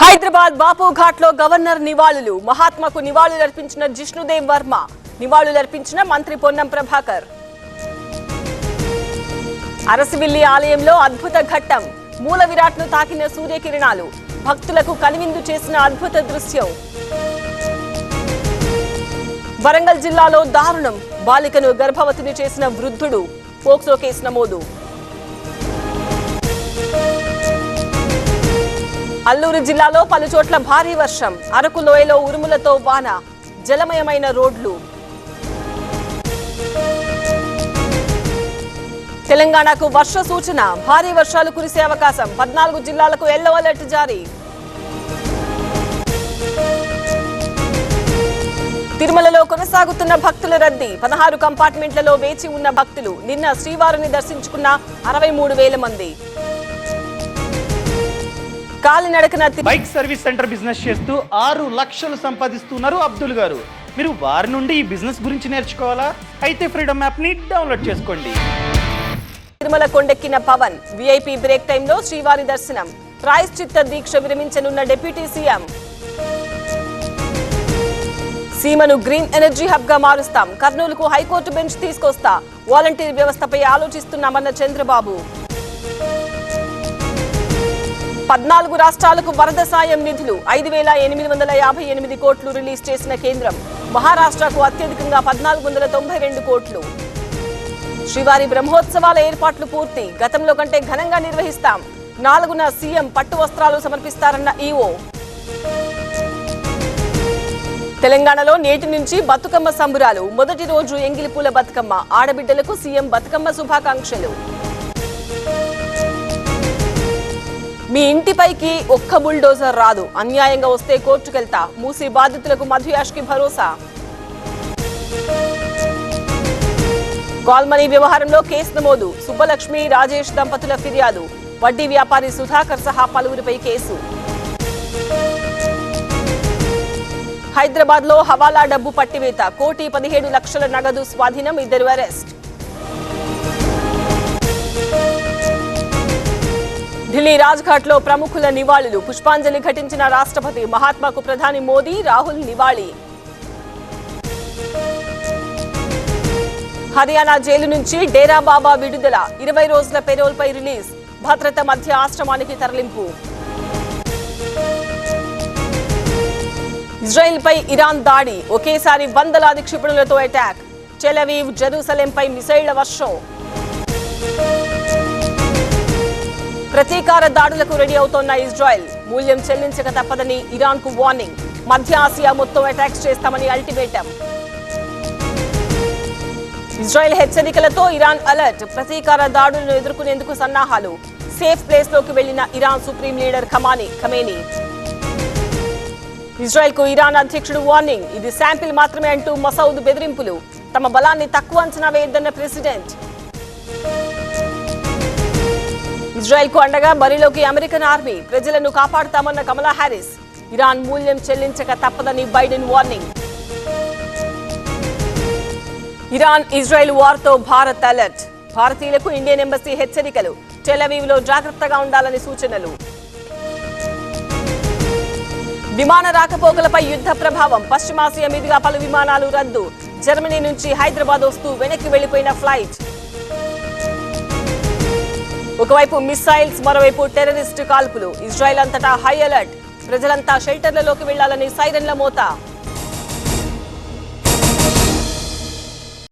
హైదరాబాద్ బాపు ఘాట్లో గవర్నర్ నివాళులు. మహాత్మకు నివాళులు అర్పించిన జిష్ణుదేవ్ వర్మ. నివాళులు అర్పించిన మంత్రి పొన్నం ప్రభాకర్. అరసివిల్లి ఆలయంలో అద్భుత ఘట్టం. మూల విరాట్ను తాకిన సూర్యకిరణాలు. భక్తులకు కనువిందు చేసిన అద్భుత దృశ్యం. వరంగల్ జిల్లాలో దారుణం. బాలికను గర్భవతిని చేసిన వృద్ధుడు. పోక్సో కేసు నమోదు. అల్లూరు జిల్లాలో పలు చోట్ల భారీ వర్షం. అరకు లోయలో ఉరుములతో వాన. జలమయమైన రోడ్లు. తెలంగాణకు వర్ష సూచన. భారీ వర్షాలు కురిసే అవకాశం. పద్నాలుగు జిల్లాలకు ఎల్లో అలర్ట్ జారీ. తిరుమలలో కొనసాగుతున్న భక్తుల రద్దీ. పదహారు కంపార్ట్మెంట్లలో వేచి ఉన్న భక్తులు. నిన్న శ్రీవారిని దర్శించుకున్న అరవై మూడు వేల మంది. కాలినడకన బైక్ సర్వీస్ సెంటర్ బిజినెస్ చేస్తూ ఆరు లక్షలు సంపాదిస్తున్నారు అబ్దుల్ గారు. మీరు వారి నుండి ఈ బిజినెస్ గురించి నేర్చుకోవాలా? అయితే ఫ్రీడమ్ యాప్ని డౌన్లోడ్ చేసుకోండి. తిరుమల కొండెక్కిన పవన్ విఐపి బ్రేక్ టైంలో శ్రీవారి దర్శనం. ప్రాయశ్చిత్త దీక్ష విరమించనున్న డిప్యూటీ సీఎం. సీమను గ్రీన్ ఎనర్జీ హబ్గా మారుస్తాం. కర్నూలుకు హైకోర్టు బెంచ్ తీసుకొస్తా. వాలంటీర్ వ్యవస్థపై ఆలోచిస్తున్నామన్న చంద్రబాబు. పద్నాలుగు రాష్ట్రాలకు వరద సాయం నిధులు ఐదు వేల ఎనిమిది వందల యాభై ఎనిమిది కోట్లు రిలీజ్ చేసిన కేంద్రం మహారాష్ట్రకు అత్యధికంగా పద్నాలుగు వందల తొంభై రెండు కోట్లు. శ్రీవారి బ్రహ్మోత్సవాల ఏర్పాట్లు పూర్తి. గతంలో కంటే ఘనంగా నిర్వహిస్తాం. నాలుగున సీఎం పట్టు వస్త్రాలు సమర్పిస్తారన్న ఈఓ తెలంగాణలో నేటి నుంచి బతుకమ్మ సంబురాలు. మొదటి రోజు ఎంగిలిపూల బతుకమ్మ. ఆడబిడ్డలకు సీఎం బతుకమ్మ శుభాకాంక్షలు. మీ ఇంటిపైకి ఒక్క బుల్డోజర్ రాదు. అన్యాయంగా వస్తే కోర్టుకెళ్తా. మూసి బాధితులకు మధు యాష్కి భరోసా. కాల్మనీ వ్యవహారంలో కేసు నమోదు. సుబ్బలక్ష్మి రాజేష్ దంపతుల ఫిర్యాదు. వడ్డీ వ్యాపారి సుధాకర్ సహా పలువురిపై కేసు. హైదరాబాద్లో హవాలా డబ్బు పట్టివేత. కోటి పదిహేడు లక్షల నగదు స్వాధీనం. ఇద్దరు అరెస్ట్. ఢిల్లీ రాజ్ఘాట్లో ప్రముఖుల నివాళులు. పుష్పాంజలి ఘటించిన రాష్ట్రపతి మహాత్మాకు ప్రధాని మోదీ రాహుల్ నివాళి. హర్యానా జైలు నుంచి డేరా బాబా విడుదల. ఇరవై రోజుల పెరోల్పై రిలీజ్. భద్రత మధ్య ఆశ్రమానికి తరలింపు. ఇజ్రాయెల్ పై ఇరాన్ దాడి. ఒకేసారి వందలాది క్షిపణులతో అటాక్. చెలవీవ్ జెరూసలేంపై మిసైళ్ళ వర్షం. ప్రతీకార దాడులకు రెడీ అవుతోన్న ఇజ్రాయెల్. మూల్యం చెల్లించక తప్పదని ఇరాన్కు వార్నింగ్. మధ్య ఆసియా మొత్తం అటాక్స్ చేస్తామని అల్టిమేటం. ఇజ్రాయెల్ హెచ్చరికలతో ఇరాన్ అలర్ట్. ప్రతీకార దాడులను ఎదుర్కొనేందుకు సన్నాహాలు. సేఫ్ ప్లేస్లోకి వెళ్ళిన Iran supreme leader Khamenei Khamenei. ఇజ్రాయెల్కు Iran అధ్యక్షుడు వార్నింగ్. ఇది శాంపిల్ మాత్రమే అంటూ మసౌద్ బెదిరింపులు. తమ బలాన్ని తక్కువ అంచనా వేయొద్దన్న ప్రెసిడెంట్. ఇజ్రాయెల్కు అండగా బరిలోకి అమెరికన్ ఆర్మీ ప్రజలను కాపాడుతామన్న కమలా హ్యారిస్ ఇరాన్ మూల్యం చెల్లించక తప్పదని బైడెన్ వార్నింగ్. ఇరాన్ ఇజ్రాయెల్ వార్తో భారత్ అలర్ట్. భారతీయులకు ఇండియన్ ఎంబసీ హెచ్చరికలు. టెలవీవ్లో జాగ్రత్తగా ఉండాలని సూచనలు. విమాన రాకపోకలపై యుద్ధ ప్రభావం. పశ్చిమాసియా మీదుగా పలు విమానాలు రద్దు. జర్మనీ నుంచి హైదరాబాద్ వస్తూ వెనక్కి వెళ్ళిపోయిన ఫ్లైట్. ఒకవైపు మిస్సైల్స్ మరోవైపు టెర్రరిస్టు కాల్పులు. ఇజ్రాయెల్ అంతటా హై అలర్ట్. ప్రజలంతా షెల్టర్లలోకి వెళ్ళాలని సైరన్ల మోత.